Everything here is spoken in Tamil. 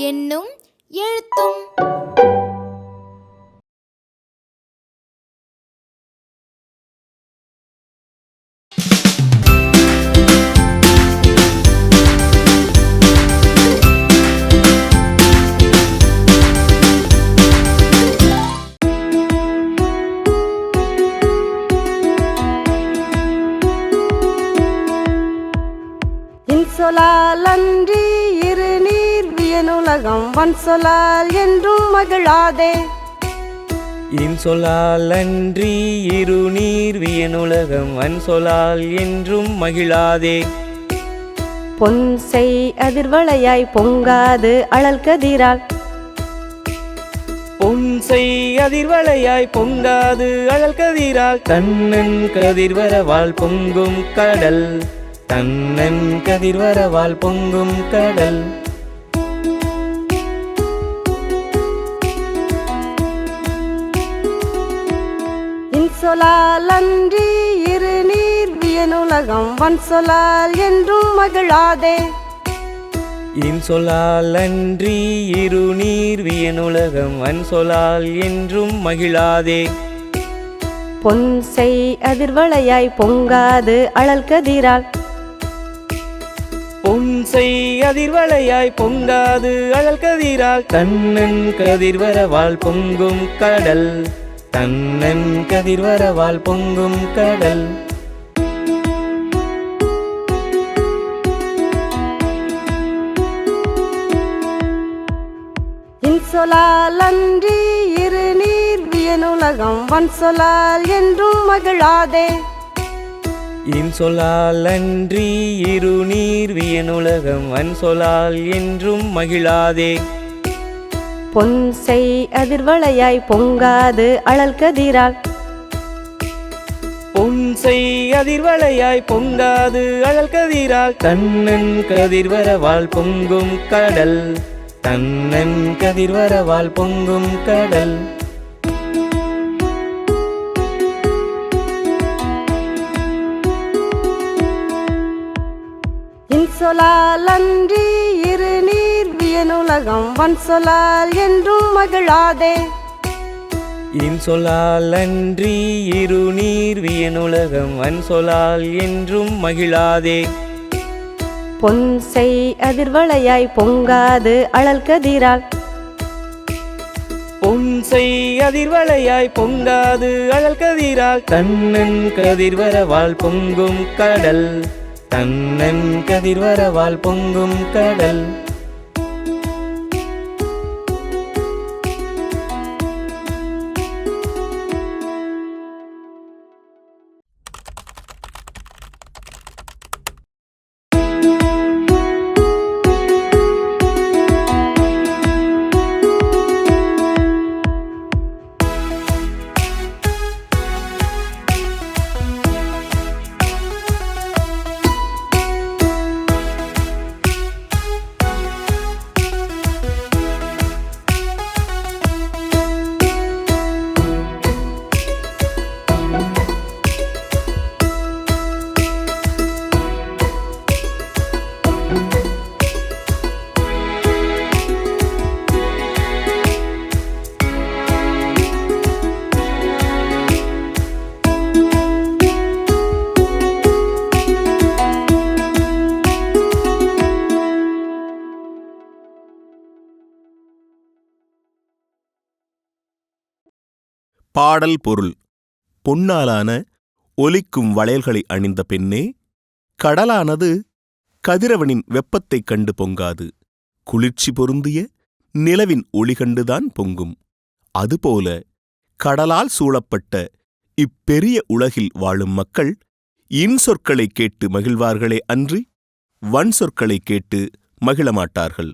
என்னும் எழுத்தும். இன்சொலால் அன்றி இரு நீர் வியனுலகம் வன் சொலால் என்றும் மகிழாதே. இன்சொலால் அன்றி இரு நீர் வியனுலகம் அன்சொலால் என்றும் மகிழாதே. பொன் செய் அதிர்வளையாய் பொங்காது அழல் கதிரால். பொன்சை அதிர்வலையாய் பொங்காது அழல் கதிரால். தன்னன் கதிர்வரவால் பொங்கும் கடல். தன்னன் கதிர்வரவால் பொங்கும் கடல். இன்சொலால் அன்றி இரு நீர் வியனுலகம் வன் சொலால் என்றும் மகிழாதே. இன்சொலால் அன்றி இரு நீர் வியனுலகம் அன்சொலால் என்றும் மகிழாதே. பொன் செய் அதிர்வளையாய் பொங்காது அழல் கதிரால். செய் அதிர்வலையாய் பொங்காது அழல் கதிரால். தன்னன் கதிர்வரவால் பொங்கும் கடல். தன்னன் கதிர்வரவால் பொங்கும் கடல். இன்சொலால் அன்றி இரு நீர் வியனுலகம் வன் சொலால் என்றும் மகிழாதே. இன்சொலால் அன்றி இரு நீர் வியனுலகம் அன்சொலால் என்றும் மகிழாதே. பொன் செய் அதிர்வளையாய் பொங்காது அழல் கதிரால். பொன்சை அதிர்வலையாய் பொங்காது அழல் கதிரால். தன்னன் கதிர்வரவால் பொங்கும் கடல் தன்னன் கதிர்வரவால் பொங்கும் கடல். இன்சொலால் அன்றி இரு நீர் வியனுலகம் வன் சொலால் என்றும் மகிழாதே. இன்சொலால் அன்றி இரு நீர் வியனுலகம் அன்சொலால் என்றும் மகிழாதே. பொன் செய் அதிர்வளையாய் பொங்காது அழல் கதிரால். பொன்சை அதிர்வலையாய் பொங்காது அழல் கதிரால். தன்னன் கதிர்வரவால் பொங்கும் கடல். தன்னன் கதிர்வரவால் பொங்கும் கடல். பாடல் பொருள். பொன்னாலான ஒலிக்கும் வளையல்களை அணிந்த பெண்ணே கடலானது கதிரவனின் வெப்பத்தைக் கண்டு பொங்காது. குளிர்ச்சி பொருந்திய நிலவின் ஒளி கண்டுதான் பொங்கும். அதுபோல கடலால் சூழப்பட்ட இப்பெரிய உலகில் வாழும் மக்கள் இன்சொற்களைக் கேட்டு மகிழ்வார்களே அன்றி வன் சொற்களைக் கேட்டு மகிழமாட்டார்கள்